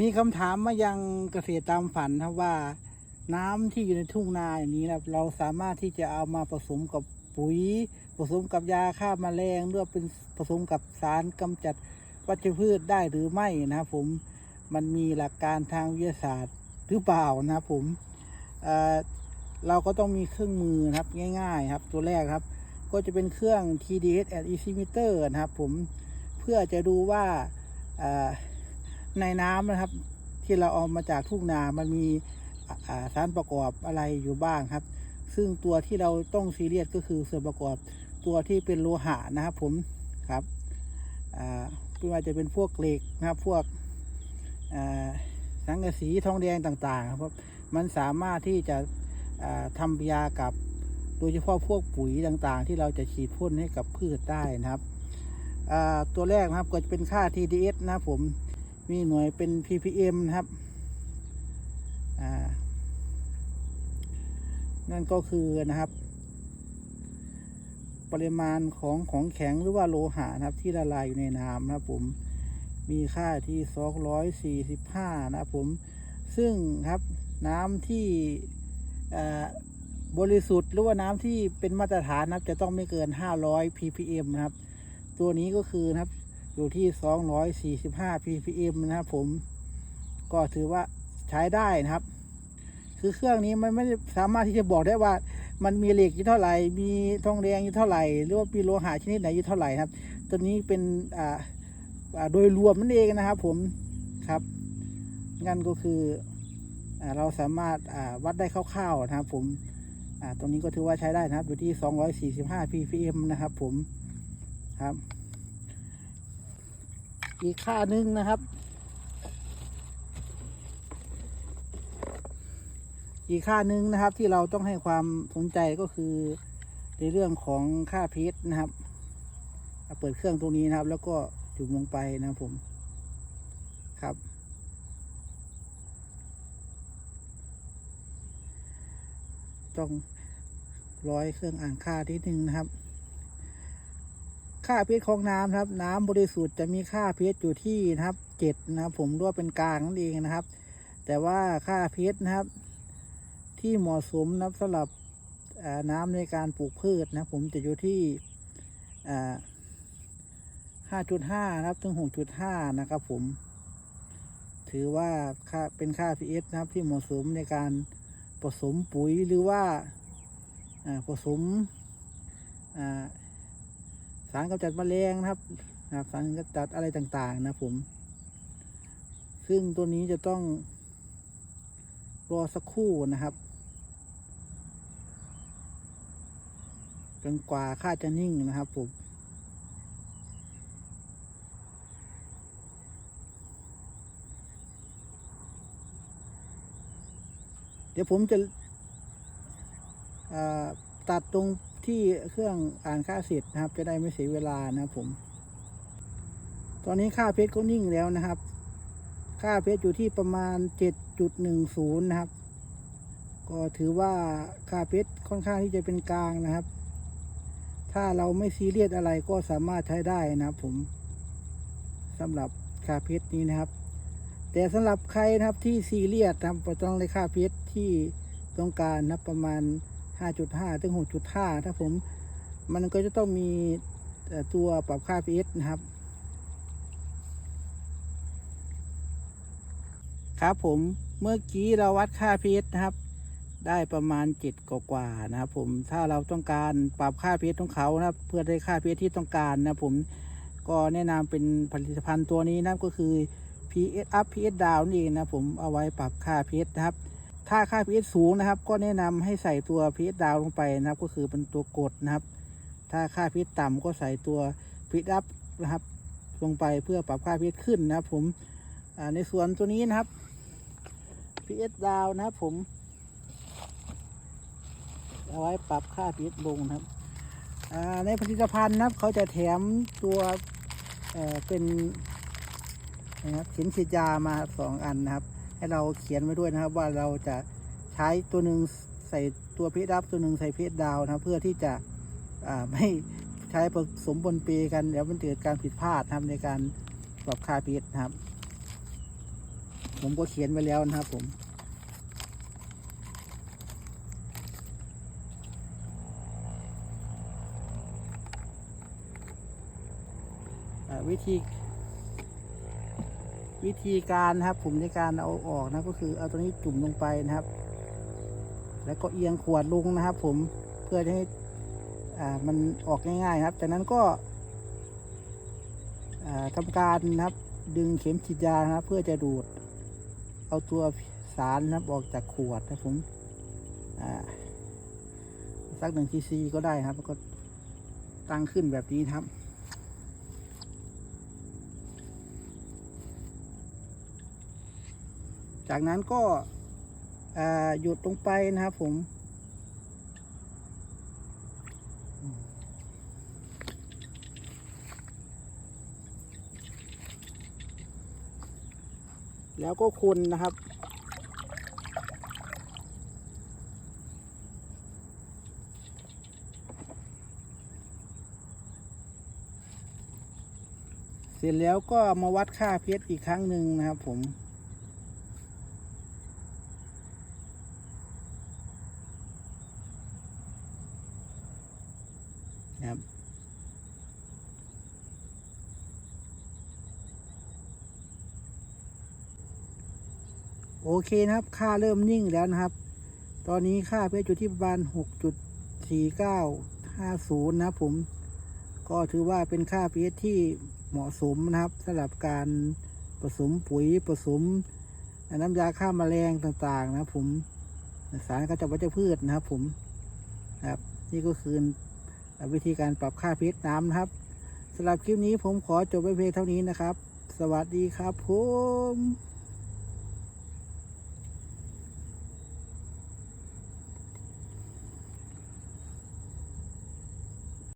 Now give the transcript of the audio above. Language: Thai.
มีคำถามมายังเกษตรตามฝันครับว่า น้ำที่อยู่ในทุ่งนาอย่างนี้นะครับเราสามารถที่จะเอามาผสมกับปุ๋ย ผสมกับยาฆ่าแมลงหรือว่าเป็นผสมกับสารกำจัดวัชพืชได้หรือไม่นะครับผมมันมีหลักการทางวิทยาศาสตร์หรือเปล่านะครับผมเเราก็ต้องมีเครื่องมือครับง่าย ๆ ครับ ตัวแรกครับ ก็จะเป็นเครื่อง TDS and Ecmeter นะครับผมเพื่อจะดูว่า ในน้ำนะครับ ที่เราเอามาจากทุ่งนา มันมีสารประกอบอะไรอยู่บ้างครับ ซึ่งตัวที่เราต้องซีเรียสก็คือส่วนประกอบตัวที่เป็นโลหะนะครับผมครับอ่าไม่ว่าจะเป็นพวกเหล็กนะครับ พวกอ่าสังกะสีทองแดงต่างๆครับ มันสามารถที่จะอ่าทำยากับโดยเฉพาะพวกปุ๋ยต่างๆ ที่เราจะฉีดพ่นให้กับพืชได้นะครับอ่าตัวแรกนะครับก็จะเป็นค่า TDS นะครับผม มีหน่วยเป็น ppm นะครับ อ่า นั่นก็คือนะครับ ปริมาณของของแข็งหรือว่าโลหะนะครับ ที่ละลายอยู่ในน้ำนะครับผมมีค่าที่ 245 นะครับผม ซึ่งครับน้ำที่บริสุทธิ์หรือว่าน้ำที่เป็นมาตรฐานนะครับ จะต้องไม่เกิน 500 ppm นะครับ ตัวนี้ก็คือนะครับ อยู่ที่ 245 ppm นะครับผม ก็ถือว่าใช้ได้นะครับ คือเครื่องนี้มันไม่สามารถที่จะบอกได้ว่า มันมีเหล็กอยู่เท่าไหร่ มีทองแดงอยู่เท่าไหร่ หรือว่ามีโลหะชนิดไหนอยู่เท่าไหร่นะครับ ตัวนี้เป็นอ่าโดยรวมนั่นเองนะครับผมครับ งั้นก็คืออเราสามารถอ่าวัดได้คร่าวๆนะครับผมอ่าตรงนี้ก็ถือว่าใช้ได้นะครับ อยู่ที่ 245 ppm นะครับผมครับ อีกค่าหนึ่งนะครับ อีกค่าหนึ่งนะครับที่เราต้องให้ความสนใจก็คือในเรื่องของค่าพิษนะครับอะเปิดเครื่องตรงนี้นะครับ แล้วก็จุ่มลงไปนะครับผมครับต้องร้อยเครื่องอ่านค่าทีหนึ่งนะครับ ค่า pH ของน้ำครับ น้ำบริสุทธิ์จะมีค่า pH อยู่ที่นะครับเจ็ดนะครับ ผมด้วยเป็นกลางนั่นเองนะครับ แต่ว่าค่า pH นะครับ ที่เหมาะสมนะครับสำหรับน้ำในการปลูกพืชนะผมจะอยู่ที่ห้าจุดห้านะครับ ถึงหกจุดห้านะครับ ผม ถือว่าค่าเป็นค่า pH นะครับ ที่เหมาะสมในการผสมปุ๋ยหรือว่าอ่าผสมอ่า สารกำจัดแมลงนะครับนะครับสารกำจัดอะไรต่างๆ นะผม ซึ่งตัวนี้จะต้อง รอสักครู่นะครับจนกว่าค่าจะนิ่งนะครับผมเดี๋ยวผมจะตัดตรง ที่เครื่องอ่านค่าเสร็จนะครับ จะได้ไม่เสียเวลานะครับผม ตอนนี้ค่าเพชรก็นิ่งแล้วนะครับ ค่าเพชรอยู่ที่ประมาณ 7.10 นะครับ ก็ถือว่าค่าเพชรค่อนข้างที่จะเป็นกลางนะครับ ถ้าเราไม่ซีเรียสอะไรก็สามารถใช้ได้นะครับผมสำหรับค่าเพชรนี้นะครับ แต่สำหรับใครนะครับที่ซีเรียสนะครับต้องเลยค่าเพชรที่ต้องการนะครับประมาณ 5.5 ถึง 6.5 ถ้าผมมันก็จะต้องมีตัวปรับค่า pH นะครับ ครับผมเมื่อกี้เราวัดค่า pH นะครับ ได้ประมาณ 7 กว่าๆนะครับผมถ้าเราต้องการปรับค่า pH ของเขานะครับเพื่อได้ค่า pH ที่ต้องการนะผมก็แนะนำเป็นผลิตภัณฑ์ตัวนี้นะก็คือ pH up pH down นี่นะผมเอาไว้ปรับค่า pH นะครับ ถ้าค่า pH สูงนะครับ ก็แนะนำให้ใส่ตัว pH ดาวลงไปนะครับ ก็คือเป็นตัวกดนะครับ ถ้าค่า pH ต่ำก็ใส่ตัว pH up นะครับ ลงไปเพื่อปรับค่า pH ขึ้นนะครับ ผมในส่วนตัวนี้นะครับ pH ดาวนะครับผมเอาไว้ปรับค่า pH ลงนะครับในผลิตภัณฑ์นะครับ เขาจะแถมตัวเเป็นนะครับเข็มฉีดยามาสองอันนะครับ ให้เราเขียนไว้ด้วยนะครับ ว่าเราจะใช้ตัวหนึ่งใส่ตัวเพชรดับตัวหนึ่งใส่เพชรดาวนะเพื่อที่จะไม่ใช้ผสมปนเปกันเดี๋ยวมันเกิดการผิดพลาดครับในการปรับค่าเพชรนะครับ ผมก็เขียนไว้แล้วนะครับผมวิธี วิธีการนะครับ ผมในการเอาออกนะก็คือเอาตัวนี้จุ่มลงไปนะครับ แล้วก็เอียงขวดลงนะครับ ผมเพื่อให้อ่ามันออกง่ายๆครับจากนั้นก็อ่าทำการนะครับ ดึงเข็มฉีดยานะครับ เพื่อจะดูด เอาตัวสารนะครับออกจากขวดนะครับผมอ่าสักหนึ่งซีซีก็ได้ครับแล้วก็ตั้งขึ้นแบบนี้ครับ จากนั้นก็หยุดลงไปนะครับผมแล้วก็คนนะครับ เสร็จแล้วก็มาวัดค่าเพชรอีกครั้งหนึ่งนะครับผม ครับ โอเคนะครับ ค่าเริ่มนิ่งแล้วนะครับ ตอนนี้ค่าเพชรอยู่ที่ประมาณหกจุดสี่เก้าห้าศูนะครับผม ก็ถือว่าเป็นค่าเพชรที่เหมาะสมนะครับสำหรับการผสมปุ๋ยผสมน้ำยาฆ่าแมลงต่างๆ นะครับผมสารกระจัดวัชพืชนะครับผมนะครับนี่ก็คือ วิธีการปรับค่าพีชน้ำนะครับสำหรับคลิปนี้ผมขอจบไว้เพียงเท่านี้นะครับ สวัสดีครับผม